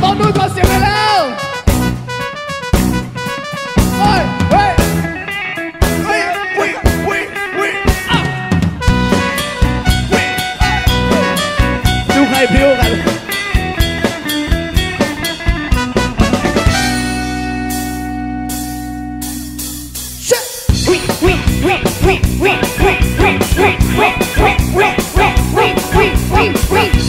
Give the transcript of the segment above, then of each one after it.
โต๊ะนู้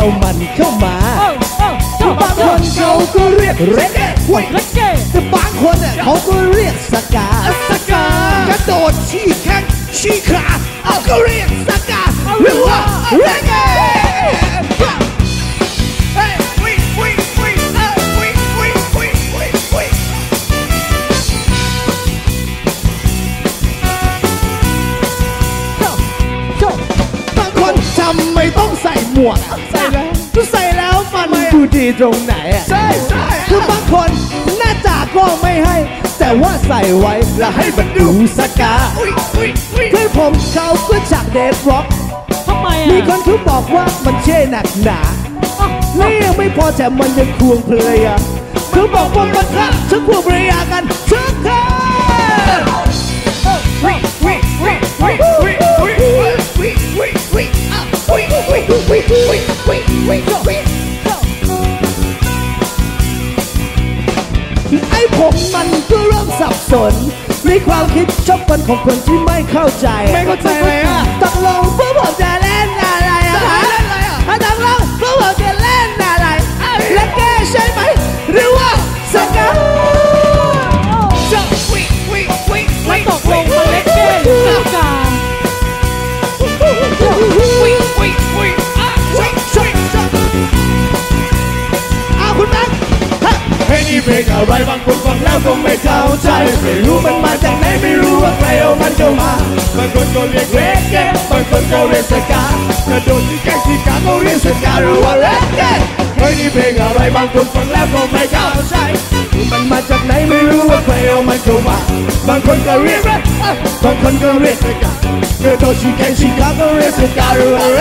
เอามันเข้ามาบางคนเขาก็เรียกเรเก้เล็กเก้แต่บางคนเนี่ยเขาก็เรียกสกาสกากระโดดชี้แข้งชี้ขาเอาก็เรียกสกาหรือว่าเรเก้เฮ้ยวิวิวิเอ้ยวิวิวิวิวิบางคนทำไม่ต้องใส่หมวก ดูดีตรงไหนอะใช่ใช่คือบางคนหน้าตาก็ไม่ให้ แต่ว่าใส่ไว้แล้วให้มันดูสกาเพื่อนผมเขาก็จากเดฟร็อกทำไมมีอะคนเขาบอกว่ามันเช่หนักหนาและยังไม่พอแต่มันยังควงภรรยาเขาบอกว่ามันฆ่าฉันควงภรรยากันทุกคน ไอ้ผมมันก็เริ่มสับสน ในความคิดชอบกันของคนที่ไม่เข้าใจ ไม่เข้าใจเลยอะตกลงพวกผมจะเล่นอะไรอะ อะไรบางคนฟังแล้วก็ไม่เข้าใจไม่รู้มันมาจากไหนไม่รู้ว่าใครเอามันเข้ามาบางคนก็เรียกเรกเก้บางคนก็เรียกสกากระโดดที่แกงที่กาก็เรียกสกาหรือว่าเรกเก้เพลงนี้เพลงอะไรบางคนฟังแล้วก็ไม่เข้าใจมันมาจากไหนไม่รู้ว่าใครเอามันเข้ามาบางคนก็เรียกเรกบางคนก็เรียกสกากระโดดที่แกงที่กาก็เรียกสกาหรือว่าเร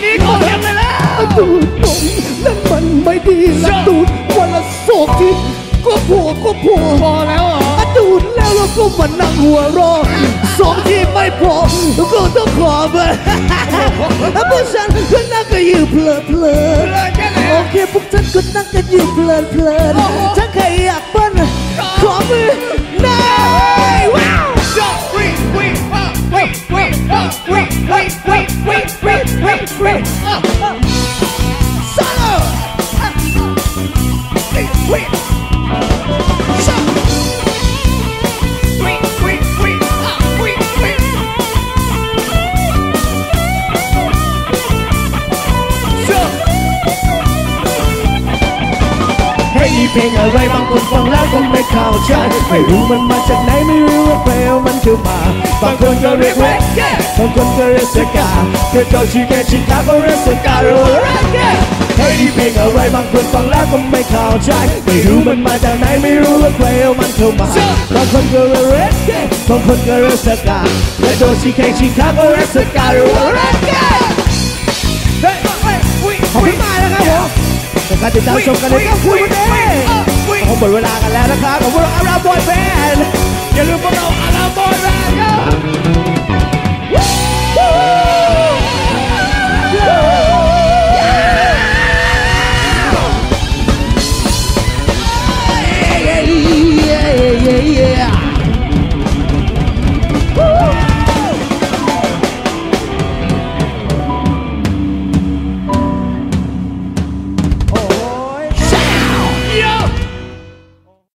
นนี้ขอเสียงเลยแล้วตูดผมนั่นมันไม่ดีละตูดวันละสองทีก็พอก็พอพอแล้วเหรอตูดแล้วเราก็มานั่งหัวรอสองที่ไม่พอก็ต้องขอเบอร์พวกฉันก็นั่งกันอยู่เพลินเพลินโอเคพวกฉันก็นั่งกันอยู่เพลินเพลินถ้าใครอยาก เพลงอะไรบางคนฟังแล้วก็ไม่เข้าใจไม่รู้มันมาจากไหนไม่รู้ว่าเพลงมันคือมาบางคนก็เรียกเรกเก้บางคนก็เรียกสกาเกิดจากชิคาชิคาก็เรียกสกาหรือว่าเรกเก้เฮ้ยเพลงอะไรบางคนฟังแล้วก็ไม่เข้าใจไม่รู้มันมาจากไหนไม่รู้ว่าเพลงมันคือมาบางคนก็เรียกเรกเก้บางคนก็เรียกสกาเกิดจากชิคาชิคาก็เรียกสกาหรือว่าเรกเก้เฮ้ยขอบคุณมากนะครับผมการติดตามชมกันในค่ำคืนวันนี้ผม หมดเวลากันแล้วนะครับของพวกเราอาราบอยแฟนอย่าลืมพวกเรา